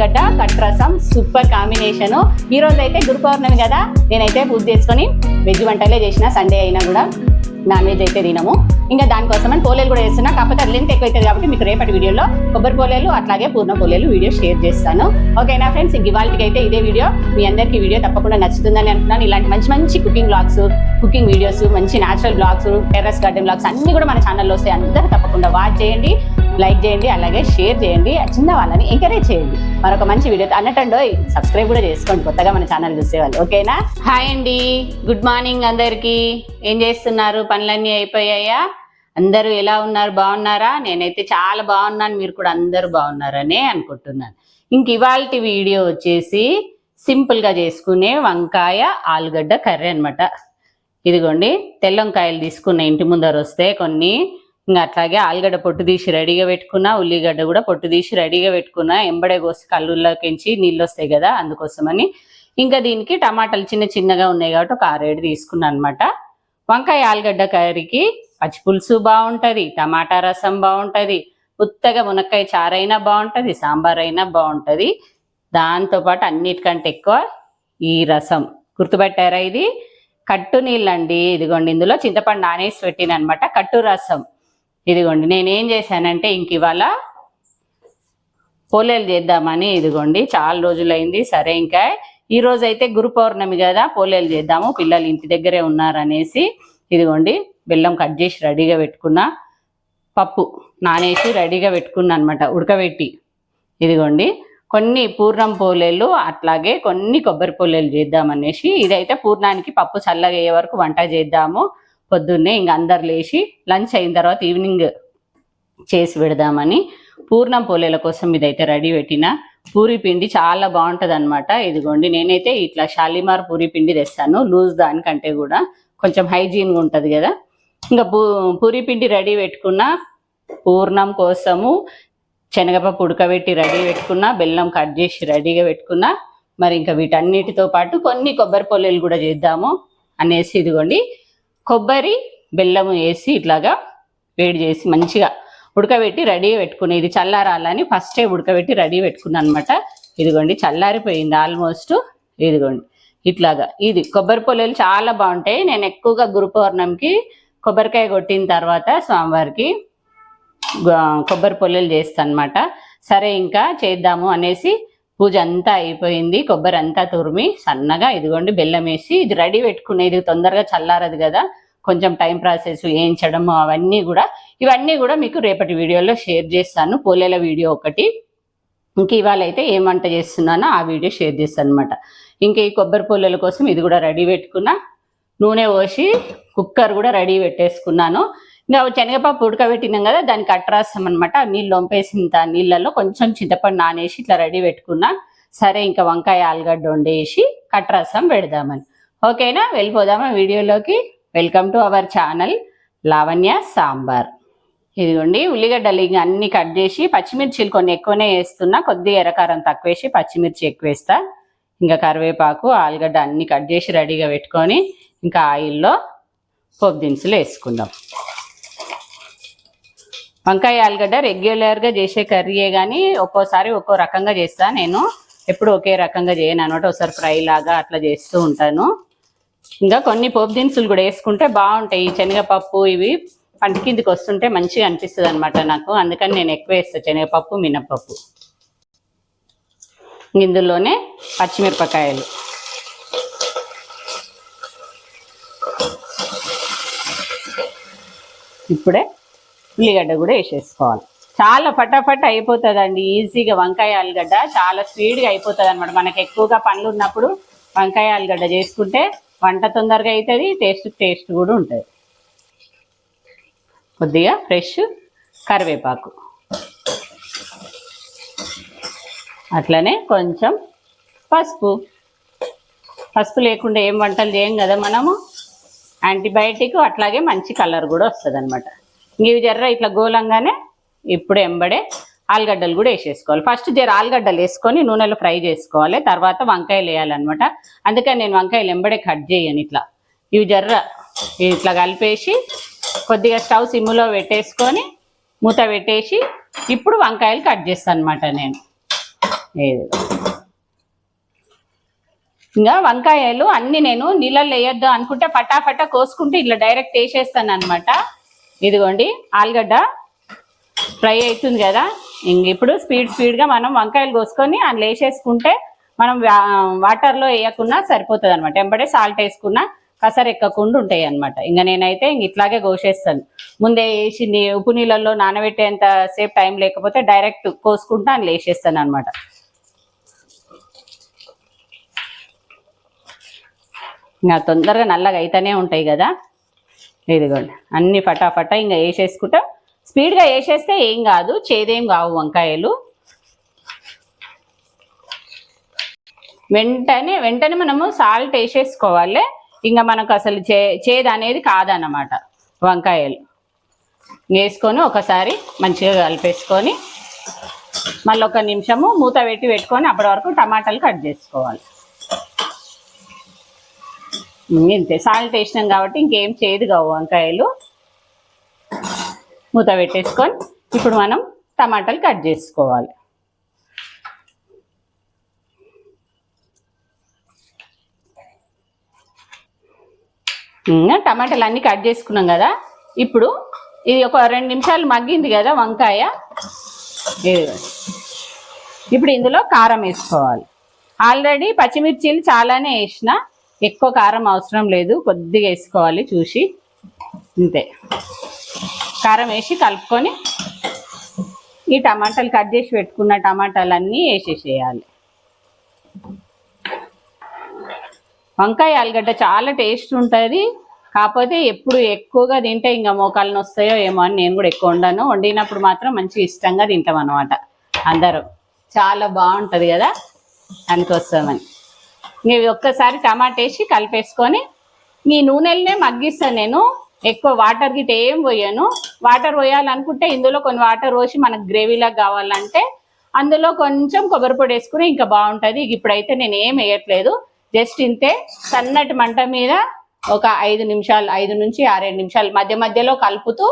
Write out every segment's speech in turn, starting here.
వంకాయ ఆలుగడ్డ కట్రసం super combination. ఈ రోజు అయితే గురు పౌర్ణమి కదా నేనైతే పూజ చేసుకొని వెజ్ వంటలే చేసిన సండే అయినా కూడా. నాన్ వెజ్ అయితే తినము. ఇంకా దానికోసమని పోలేలు కూడా చేస్తున్నా. కాకపోతే అది లెంత్ ఎక్కువ అవుతుంది కాబట్టి మీకు రేపటి వీడియోలో కొబ్బరి పోలేలు అట్లాగే పూర్ణ పోలేలు వీడియో షేర్ చేస్తాను. ఓకేనా ఫ్రెండ్స్ ఇంక ఇవాళకి అయితే ఇదే వీడియో. మీ అందరికీ వీడియో తప్పకుండా నచ్చుతుందని అనుకున్నాను ఇలాంటి మంచి మంచి కుకింగ్ బ్లాగ్స్ కుకింగ్ వీడియోస్ మంచి natural blogs terrace garden blogs అన్నీ కూడా మన ఛానల్లో వస్తాయి. అందరూ తప్పకుండా వాచ్ చేయండి లైక్ చేయండి అలాగే షేర్ చేయండి. చిన్న వాళ్ళని ఎంకరేజ్ చేయండి. మరొక మంచి వీడియో అన్నట్టండో సబ్స్క్రైబ్ కూడా చేసుకోండి కొత్తగా మన ఛానల్ చూసేవాళ్ళు ఓకేనా? హాయ్ అండి గుడ్ మార్నింగ్ అందరికీ. ఏం చేస్తున్నారు? పనులన్నీ అయిపోయాయా? అందరూ ఎలా ఉన్నారు? బాగున్నారా? నేనైతే చాలా బాగున్నాను మీరు కూడా అందరూ బాగున్నారనే అనుకుంటున్నాను. ఇంక ఇవాళ వీడియో వచ్చేసి సింపుల్గా చేసుకునే వంకాయ ఆలుగడ్డ కర్రీ అన్నమాట. ఇదిగోండి తెల్ల వంకాయలు తీసుకున్న ఇంటి ముందర వస్తే కొన్ని ఇంకా అట్లాగే ఆలుగడ్డ పొట్టు తీసి రెడీగా పెట్టుకున్నా ఉల్లిగడ్డ కూడా పొట్టు తీసి రెడీగా పెట్టుకున్నా ఎంబడే కోసి కళ్ళుల్లోకించి నీళ్ళు వస్తాయి కదా అందుకోసమని. ఇంకా దీనికి టమాటాలు చిన్న చిన్నగా ఉన్నాయి కాబట్టి ఒక ఆరేడు తీసుకున్నాను అనమాట వంకాయ ఆలుగడ్డ కర్రీకి పచ్చి పులుసు బాగుంటుంది టమాటా రసం బాగుంటుంది ఉత్తగా మునక్కాయ చారైనా బాగుంటుంది సాంబార్ అయినా బాగుంటుంది. దాంతోపాటు అన్నిటికంటే ఎక్కువ ఈ రసం. గుర్తుపెట్టారా ఇది? కట్టు నీళ్ళండి ఇదిగోండి ఇందులో చింతపండు నానేసి పెట్టిన అనమాట కట్టు రసం. ఇదిగోండి నేనేం చేశానంటే ఇంక ఇవాళ పోలేలు చేద్దామని ఇదిగోండి చాలా రోజులైంది సరే ఇంకా ఈ రోజు అయితే గురు పౌర్ణమి కదా పోలేలు చేద్దాము పిల్లలు ఇంటి దగ్గరే ఉన్నారనేసి ఇదిగోండి బెల్లం కట్ చేసి రెడీగా పెట్టుకున్నా పప్పు నానేసి రెడీగా పెట్టుకున్నా అనమాట ఉడకబెట్టి. ఇదిగోండి కొన్ని పూర్ణం పోలేలు అట్లాగే కొన్ని కొబ్బరి పోలేలు చేద్దామనేసి ఇదైతే పూర్ణానికి పప్పు చల్లగయ్యే వరకు వంట చేద్దాము. పొద్దున్నే ఇంక అందరు లేచి లంచ్ అయిన తర్వాత ఈవినింగ్ చేసి పెడదామని పూర్ణం పోలేల కోసం ఇదైతే రెడీ పెట్టిన. పూరి పిండి చాలా బాగుంటుంది అనమాట ఇదిగోండి నేనైతే ఇట్లా షాలిమార్ పూరి పిండి తెస్తాను లూజ్ దానికంటే కూడా కొంచెం హైజీన్గా ఉంటుంది కదా. ఇంకా పూ పూరి పిండి రెడీ పెట్టుకున్న పూర్ణం కోసము శనగపప్పు ఉడకబెట్టి రెడీ పెట్టుకున్న బెల్లం కట్ చేసి రెడీగా పెట్టుకున్న. మరి ఇంకా వీటన్నిటితో పాటు కొన్ని కొబ్బరి పొల్లెలు కూడా చేద్దాము అనేసి ఇదిగోండి కొబ్బరి బెల్లము వేసి ఇట్లాగా వేడి చేసి మంచిగా ఉడకబెట్టి రెడీ పెట్టుకుని ఇది చల్లారాలని ఫస్టే ఉడకబెట్టి రెడీ పెట్టుకున్నాను అనమాట ఇదిగోండి చల్లారిపోయింది ఆల్మోస్ట్ ఇదిగోండి ఇట్లాగా. ఇది కొబ్బరి పొల్లలు చాలా బాగుంటాయి. నేను ఎక్కువగా గురు పౌర్ణమికి కొబ్బరికాయ కొట్టిన తర్వాత స్వామివారికి కొబ్బరి పొల్లలు చేస్తాను అనమాట సరే ఇంకా చేద్దాము అనేసి పూజ అంతా అయిపోయింది కొబ్బరి అంతా తురిమి సన్నగా ఇదిగోండి బెల్లం వేసి ఇది రెడీ పెట్టుకునేది తొందరగా చల్లారదు కదా కొంచెం టైం ప్రాసెస్ వేయించడము అవన్నీ కూడా ఇవన్నీ కూడా మీకు రేపటి వీడియోలో షేర్ చేస్తాను పోలేల వీడియో ఒకటి. ఇంక ఇవాళ అయితే ఏం వంట చేస్తున్నానో ఆ వీడియో షేర్ చేస్తాను అనమాట ఇంకా ఈ కొబ్బరి పొల్లల కోసం ఇది కూడా రెడీ పెట్టుకున్నా నూనె పోసి కుక్కర్ కూడా రెడీ పెట్టేసుకున్నాను. ఇంకా శనగపప్పు ఉడకబెట్టినాం కదా దానికి అట్రాస్తాం అనమాట నీళ్ళు వంపేసిన నీళ్ళల్లో కొంచెం చింతపండు నానేసి ఇట్లా రెడీ పెట్టుకున్నా. సరే ఇంకా వంకాయ ఆలుగడ్డ వండేసి కట్రసం పెడదామని. ఓకేనా? వెళ్ళిపోదామా వీడియోలోకి? Welcome to our channel Lavanya Sambar. ఇదిగోండి ఉల్లిగడ్డలు ఇంకా అన్ని కట్ చేసి పచ్చిమిర్చిలు కొన్ని ఎక్కువనే వేస్తున్నా. కొద్దిగా ఎర్రకారం తక్కువ వేసి పచ్చిమిర్చి ఎక్కువ వేస్తా ఇంకా కరివేపాకు ఆలుగడ్డ అన్ని కట్ చేసి రెడీగా పెట్టుకొని ఇంకా ఆయిల్లో పోపు దినుసులు వేసుకుందాం. వంకాయ ఆలుగడ్డ రెగ్యులర్గా చేసే కర్రీయే కానీ ఒక్కోసారి ఒక్కో రకంగా చేస్తా. నేను ఎప్పుడు ఒకే రకంగా చేయను అనమాట. ఒకసారి ఫ్రై లాగా అట్లా చేస్తూ ఉంటాను. ఇంకా కొన్ని పోపు దినుసులు కూడా వేసుకుంటే బాగుంటాయి. ఈ శనగపప్పు ఇవి పంట కిందికి వస్తుంటే మంచిగా అనిపిస్తుంది అనమాట నాకు. అందుకని నేను ఎక్కువ వేస్తాను శనగపప్పు మినప్పప్పు. ఇందులోనే పచ్చిమిరపకాయలు. ఇప్పుడే ఉల్లిగడ్డ కూడా వేసేసుకోవాలి. చాలా ఫటాఫట్ అయిపోతుందండి ఈజీగా వంకాయ ఆలుగడ్డ చాలా స్పీడ్గా అయిపోతుంది అనమాట మనకు ఎక్కువగా పనులు ఉన్నప్పుడు వంకాయ ఆలుగడ్డ చేసుకుంటే వంట తొందరగా అవుతుంది టేస్ట్ టేస్ట్ కూడా ఉంటుంది. కొద్దిగా ఫ్రెష్ కరివేపాకు. అట్లనే కొంచెం పసుపు. పసుపు లేకుండా ఏం వంటలు చేయం కదా మనము? యాంటీబయాటిక్ అట్లాగే మంచి కలర్ కూడా వస్తుంది అనమాట ఇవి జర్ర ఇట్లా గోలంగానే ఇప్పుడు ఎంబడే ఆలుగడ్డలు కూడా వేసేసుకోవాలి. ఫస్ట్ జర ఆలుగడ్డలు వేసుకొని నూనెలో ఫ్రై చేసుకోవాలి. తర్వాత వంకాయలు వేయాలన్నమాట. అందుకని నేను వంకాయలు ఎంబడే కట్ చేయను ఇట్లా. ఇవి జర్ర ఇట్లా కలిపేసి కొద్దిగా స్టవ్ సిమ్ములో పెట్టేసుకొని మూత పెట్టేసి ఇప్పుడు వంకాయలు కట్ చేస్తాను అనమాట నేను ఇంకా వంకాయలు అన్ని నేను నీళ్ళల్లో వేయొద్దు అనుకుంటే ఫటాఫట కోసుకుంటే ఇట్లా డైరెక్ట్ వేసేస్తాను అనమాట ఇదిగోండి ఆలుగడ్డ ఫ్రై అవుతుంది కదా. ఇంక ఇప్పుడు స్పీడ్ స్పీడ్గా మనం వంకాయలు కోసుకొని అందులో వేసేసుకుంటే మనం వా- వాటర్లో వేయకున్నా సరిపోతుంది అనమాట ఎంబడే సాల్ట్ వేసుకున్నా కసర ఎక్కకుండా ఉంటాయి అనమాట ఇంకా నేనైతే ఇంక ఇట్లాగే కోసేస్తాను. ముందే వేసి ఉప్పు నీళ్ళల్లో నానబెట్టేంత సేపు టైం లేకపోతే డైరెక్ట్ కోసుకుంటా అందులో వేసేస్తాను అనమాట ఇంకా తొందరగా నల్లగా అయితేనే ఉంటాయి కదా. ఇదిగోండి. అన్ని ఫటాఫటా ఇంకా వేసేసుకుంటా. స్పీడ్గా వేసేస్తే ఏం కాదు చేదేం కావు వంకాయలు. వెంటనే వెంటనే మనము సాల్ట్ వేసేసుకోవాలి. ఇంకా మనకు అసలు చే చేదు అనేది కాదన్నమాట వంకాయలు. వేసుకొని ఒకసారి మంచిగా కలిపేసుకొని మళ్ళీ ఒక నిమిషము మూత పెట్టి పెట్టుకొని అప్పటి వరకు టమాటాలు కట్ చేసుకోవాలి. ఇంతే. సాల్ట్ వేసినాం కాబట్టి ఇంకేం చేయదు కావు వంకాయలు. మూత పెట్టేసుకొని ఇప్పుడు మనం టమాటాలు కట్ చేసుకోవాలి. టమాటాలు అన్నీ కట్ చేసుకున్నాం కదా. ఇప్పుడు ఇది ఒక రెండు నిమిషాలు మగ్గింది కదా వంకాయ. ఇప్పుడు ఇందులో కారం వేసుకోవాలి. ఆల్రెడీ పచ్చిమిర్చీలు చాలానే వేసిన ఎక్కువ కారం అవసరం లేదు కొద్దిగా వేసుకోవాలి చూసి. అంతే. కారం వేసి కలుపుకొని ఈ టమాటాలు కట్ చేసి పెట్టుకున్న టమాటాలన్నీ వేసేసేయాలి. వంకాయ ఆలుగడ్డ చాలా టేస్ట్ ఉంటుంది. కాకపోతే ఎప్పుడు ఎక్కువగా తింటే ఇంకా మోకాలు వస్తాయో ఏమో అని నేను కూడా ఎక్కువ వండాను వండినప్పుడు మాత్రం మంచి ఇష్టంగా తింటాం అనమాట అందరూ. చాలా బాగుంటుంది కదా? దానికోసమని ఇవి ఒక్కసారి టమాటా వేసి కలిపేసుకొని ఈ నూనెలనే మగ్గిస్తాను నేను. ఎక్కువ వాటర్ గిట్ ఏం పోయాను. వాటర్ పోయాలనుకుంటే ఇందులో కొన్ని వాటర్ పోసి మనకు గ్రేవీలాగా కావాలంటే అందులో కొంచెం కొబ్బరి పొడి వేసుకుని ఇంకా బాగుంటుంది. ఇప్పుడైతే నేను ఏం వేయట్లేదు. జస్ట్ ఇంతే సన్నటి మంట మీద ఒక ఐదు నిమిషాలు ఐదు నుంచి ఆరేడు నిమిషాలు మధ్య మధ్యలో కలుపుతూ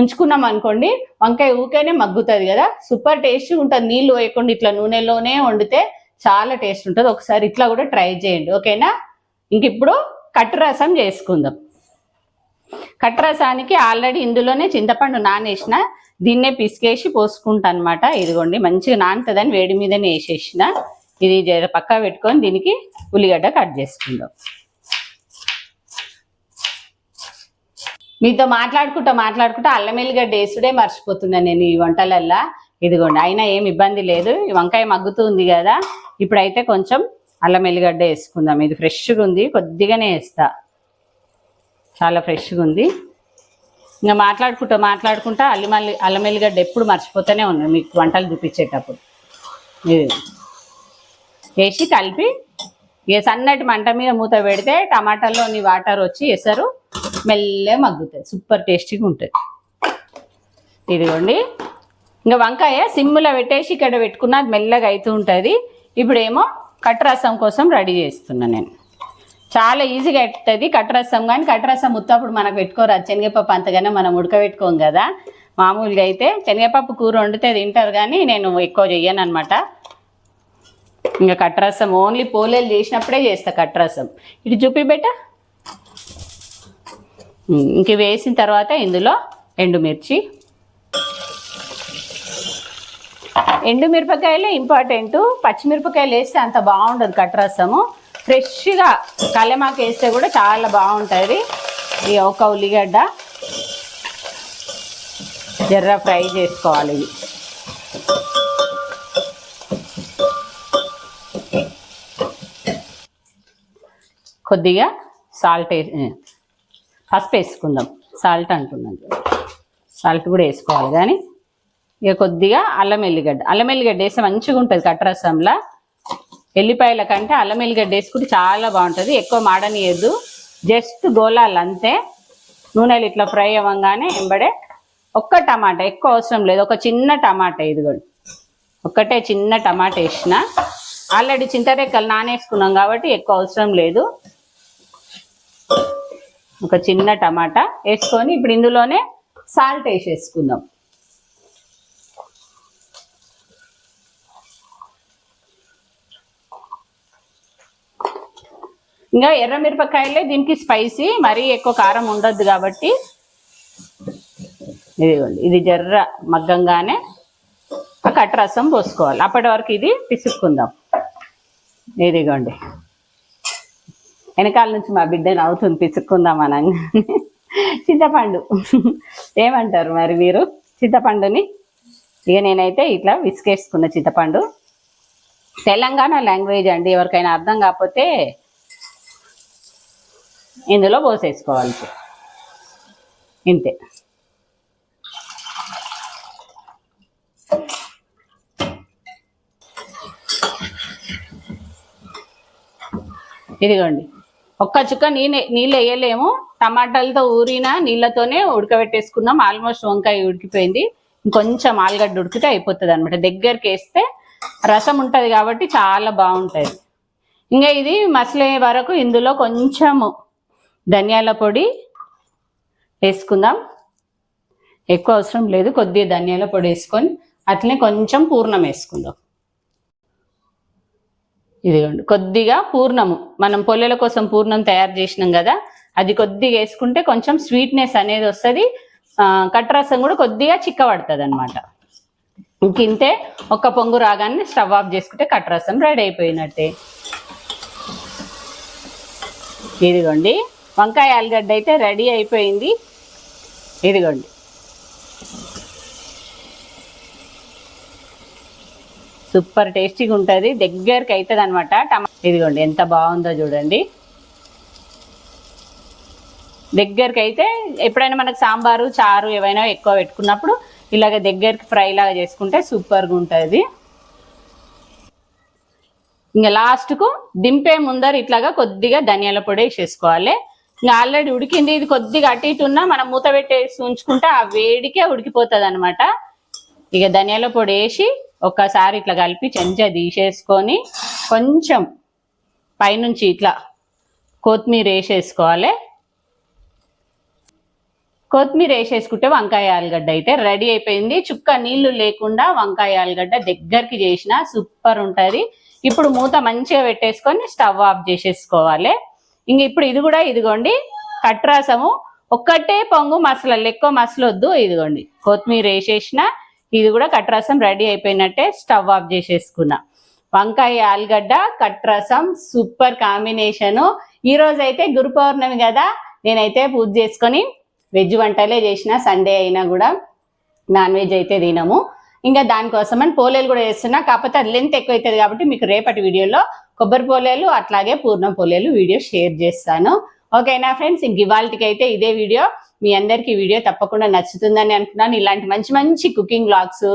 ఉంచుకున్నాం అనుకోండి వంకాయ ఊకేనే మగ్గుతుంది కదా. సూపర్ టేస్ట్ ఉంటుంది. నీళ్ళు వేయకుండా ఇట్లా నూనెలోనే వండితే చాలా టేస్ట్ ఉంటుంది. ఒకసారి ఇట్లా కూడా ట్రై చేయండి. ఓకేనా? ఇంక ఇప్పుడు కట్టు రసం చేసుకుందాం. కట్టు రసానికి ఆల్రెడీ ఇందులోనే చింతపండు నానేసిన దీన్నే పిసికేసి పోసుకుంటా అనమాట ఇదిగోండి మంచిగా నానుతుందని వేడి మీదనే వేసేసిన. ఇది జర పక్కా పెట్టుకొని దీనికి ఉల్లిగడ్డ కట్ చేసుకుందాం. మీతో మాట్లాడుకుంటా మాట్లాడుకుంటా అల్లం ఎల్లిగడ్డ వేసుడే మర్చిపోతున్నాను నేను ఈ వంటలల్లా. ఇదిగోండి అయినా ఏమి ఇబ్బంది లేదు. వంకాయ మగ్గుతుంది కదా. ఇప్పుడైతే కొంచెం అల్లం ఎల్లిగడ్డ వేసుకుందాం. ఇది ఫ్రెష్గా ఉంది. కొద్దిగానే వేస్తా. చాలా ఫ్రెష్గా ఉంది. ఇంకా మాట్లాడుకుంటా మాట్లాడుకుంటా అల్లం అల్లం ఎల్లిగడ్డ ఎప్పుడు మర్చిపోతూనే ఉన్నాను మీకు వంటలు చూపించేటప్పుడు. ఇది వేసి కలిపి ఇక సన్నటి మంట మీద మూత పెడితే టమాటాలోని వాటర్ వచ్చి ఎసరు మెల్లే మగ్గుతుంది సూపర్ టేస్టీగా ఉంటుంది. ఇదిగోండి. ఇంకా వంకాయ సిమ్ములో పెట్టేసి ఇక్కడ పెట్టుకున్న అది మెల్లగా అవుతూ ఉంటుంది. ఇప్పుడేమో కట్టరసం కోసం రెడీ చేస్తున్నాను నేను. చాలా ఈజీగా అవుతుంది కట్టరసం కానీ కట్టరసం ఉత్తప్పుడు మనకు పెట్టుకోరాదు శనగపప్పు అంతగానే మనం ఉడకబెట్టుకోం కదా. మామూలుగా అయితే శనగపప్పు కూర వండితే తింటారు కానీ నేను ఎక్కువ చెయ్యను అనమాట ఇంకా కట్టరసం ఓన్లీ పోలేలు చేసినప్పుడే చేస్తా కట్టరసం ఇటు చూపి బెట. ఇంక వేసిన తర్వాత ఇందులో ఎండుమిర్చి ఎండుమిరపకాయలే ఇంపార్టెంట్. పచ్చిమిరపకాయలు వేస్తే అంత బాగుండదు కట్టరసము ఫ్రెష్గా కలెమాకు వేస్తే కూడా చాలా బాగుంటుంది. ఈ ఒక ఉల్లిగడ్డ. జర్ర ఫ్రై చేసుకోవాలి ఇవి కొద్దిగా సాల్ట్ వేసి పసుపు వేసుకుందాం. సాల్ట్ అంటున్నాను. సాల్ట్ కూడా వేసుకోవాలి కానీ ఇక కొద్దిగా అల్లం ఎల్లిగడ్డ. అల్లం ఎల్లిగడ్డ వేస్తే మంచిగా ఉంటుంది కట్టరసంలా ఎల్లిపాయల కంటే అల్లం ఎల్లిగడ్డ వేసుకుంటే చాలా బాగుంటుంది. ఎక్కువ మాడనీయద్దు. జస్ట్ గోలాలు అంతే. నూనెలు ఇట్లా ఫ్రై అవ్వగానే ఎంబడే ఒక్క టమాటా ఎక్కువ అవసరం లేదు. ఒక చిన్న టమాటా ఇదిగోండి. ఒక్కటే చిన్న టమాటా వేసిన. ఆల్రెడీ చింతరెక్కలు నానేసుకున్నాం కాబట్టి ఎక్కువ అవసరం లేదు. ఒక చిన్న టమాటా వేసుకొని ఇప్పుడు ఇందులోనే సాల్ట్ వేసేసుకుందాం. ఇంకా ఎర్ర మిరపకాయలే దీనికి స్పైసీ మరీ ఎక్కువ కారం ఉండొద్దు కాబట్టి. ఇదిగోండి ఇది జర్ర మగ్గంగానే ఆ కట్ట రసం పోసుకోవాలి. అప్పటి వరకు ఇది పిసుక్కుందాం. ఇదిగోండి. వెనకాల నుంచి మా బిడ్డ నవ్వుతుంది పిసుక్కుందాం అనగానే. చింతపండు. ఏమంటారు మరి మీరు? చింతపండుని? ఇక నేనైతే ఇట్లా విసికేసుకున్న చింతపండు. తెలంగాణ లాంగ్వేజ్ అండి ఎవరికైనా అర్థం కాకపోతే ఇందులో పోసేసుకోవాలి ఇంతే. ఇదిగోండి. ఒక్క చుక్క నీళ్ళు నీళ్ళు వేయలేము. టమాటాలతో ఊరిన నీళ్ళతోనే ఉడకబెట్టేసుకున్నాం. ఆల్మోస్ట్ వంకాయ ఉడికిపోయింది. ఇంకొంచెం ఆలుగడ్డ ఉడికితే అయిపోతుంది అనమాట దగ్గరికి వేస్తే రసం ఉంటుంది కాబట్టి చాలా బాగుంటుంది. ఇంకా ఇది మసలే వరకు ఇందులో కొంచెము ధనియాల పొడి వేసుకుందాం. ఎక్కువ అవసరం లేదు కొద్దిగా ధనియాల పొడి వేసుకొని అట్లనే కొంచెం పూర్ణం వేసుకుందాం. ఇదిగోండి కొద్దిగా పూర్ణము. మనం పొల్లెల కోసం పూర్ణం తయారు చేసినాం కదా అది కొద్దిగా వేసుకుంటే కొంచెం స్వీట్నెస్ అనేది వస్తుంది. కట్టరసం కూడా కొద్దిగా చిక్కబడుతుంది అనమాట ఇంకింతే ఒక్క పొంగు రాగానే స్టవ్ ఆఫ్ చేసుకుంటే కట్టరసం రెడీ అయిపోయినట్టే. ఇదిగోండి వంకాయ ఆలుగడ్డ అయితే రెడీ అయిపోయింది. ఇదిగోండి. సూపర్ టేస్టీగా ఉంటుంది. దగ్గరికి అవుతుంది అనమాట టమా ఇదిగోండి ఎంత బాగుందో చూడండి. దగ్గరికి అయితే ఎప్పుడైనా మనకు సాంబారు చారు ఏవైనా ఎక్కువ పెట్టుకున్నప్పుడు ఇలాగ దగ్గరికి ఫ్రై లాగా చేసుకుంటే సూపర్గా ఉంటుంది. ఇంకా లాస్ట్కు దింపే ముందర ఇట్లాగా కొద్దిగా ధనియాల పొడి వేసేసుకోవాలి. ఇంకా ఆల్రెడీ ఉడికింది. ఇది కొద్దిగా అటు ఇటు ఉన్నా మనం మూత పెట్టేసి ఉంచుకుంటే ఆ వేడికే ఉడికిపోతుంది అనమాట ఇక ధనియాల పొడి వేసి ఒక్కసారి ఇట్లా కలిపి చెంచా తీసేసుకొని కొంచెం పైనుంచి ఇట్లా కొత్తిమీర వేసేసుకోవాలి. కొత్తిమీర వేసేసుకుంటే వంకాయ ఆలుగడ్డ అయితే రెడీ అయిపోయింది. చుక్క నీళ్ళు లేకుండా వంకాయ ఆలుగడ్డ దగ్గరికి చేసిన సూపర్ ఉంటుంది. ఇప్పుడు మూత మంచిగా పెట్టేసుకొని స్టవ్ ఆఫ్ చేసేసుకోవాలి. ఇంక ఇప్పుడు ఇది కూడా ఇదిగోండి. కట్రాసము. ఒక్కటే పొంగు మసలు ఎక్కువ మసలొద్దు ఇదిగోండి. కొత్తిమీర వేసేసిన ఇది కూడా కట్రసం రెడీ అయిపోయినట్టే స్టవ్ ఆఫ్ చేసేసుకున్నా. వంకాయ ఆలుగడ్డ కట్రసం సూపర్ కాంబినేషను. ఈరోజైతే అయితే గురు పౌర్ణమి కదా నేనైతే పూజ చేసుకొని వెజ్ వంటలే చేసిన సండే అయినా కూడా నాన్ వెజ్ అయితే తినము. ఇంకా దానికోసమని పోలేలు కూడా చేస్తున్నా కాకపోతే అది లెంత్ ఎక్కువ అవుతుంది కాబట్టి మీకు రేపటి వీడియోలో కొబ్బరి పోలేలు అట్లాగే పూర్ణం పోలేలు వీడియో షేర్ చేస్తాను. ఓకేనా ఫ్రెండ్స్ ఇంక ఇవాళకి అయితే ఇదే వీడియో. మీ అందరికీ వీడియో తప్పకుండా నచ్చుతుందని అనుకున్నాను. ఇలాంటి మంచి మంచి కుకింగ్ బ్లాగ్స్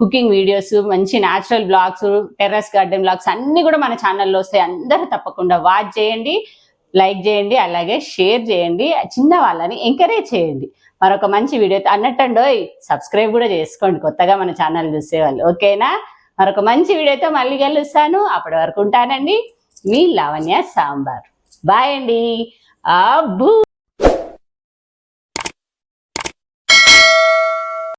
కుకింగ్ వీడియోస్ మంచి natural blogs terrace garden blogs అన్ని కూడా మన ఛానల్లో వస్తాయి. అందరూ తప్పకుండా వాచ్ చేయండి లైక్ చేయండి అలాగే షేర్ చేయండి. చిన్న వాళ్ళని ఎంకరేజ్ చేయండి. మరొక మంచి వీడియో అన్నట్టండో సబ్స్క్రైబ్ కూడా చేసుకోండి. కొత్తగా మన ఛానల్ చూసేవాళ్ళు. ఓకేనా మరొక మంచి వీడియోతో మళ్ళీ కలుస్తాను. అప్పటి వరకు ఉంటానండి. మీ లావణ్య సాంబార్. బాయ్ అండి. అబ్బూ!